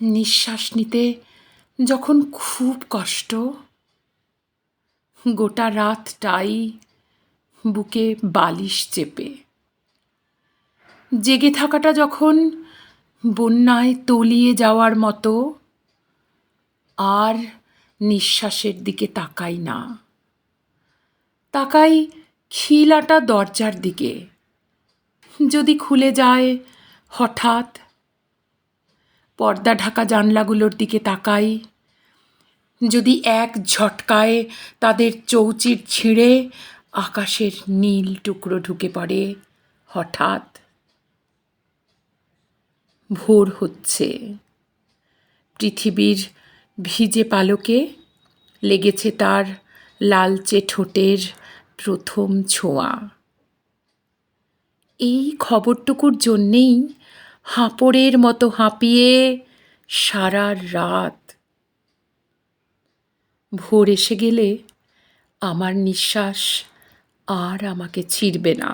নিঃশ্বাস নিতে যখন খুব কষ্ট, গোটা রাতটাই বুকে বালিশ চেপে। জেগে থাকাটা যখন বন্যায় তলিয়ে যাওয়ার মতো, আর নিঃশ্বাসের দিকে তাকাই না। তাকাই খিলাটা দরজার দিকে। যদি খুলে যায় হঠাৎ পর্দা ঢাকা জানলাগুলোর দিকে তাকাই। যদি এক ঝটকায় তাদের চৌচির ছিঁড়ে আকাশের নীল টুকরো ঢুকে পড়ে, হঠাৎ ভোর হচ্ছে। পৃথিবীর ভিজে পালকে লেগেছে তার লালচে ঠোঁটের প্রথম ছোঁয়া। এই খবরটুকুর জন্যেই হাঁপড়ের মতো হাঁপিয়ে সারা রাত। ভোর এসে গেলে আমার নিঃশ্বাস আর আমাকে ছিঁড়বে না।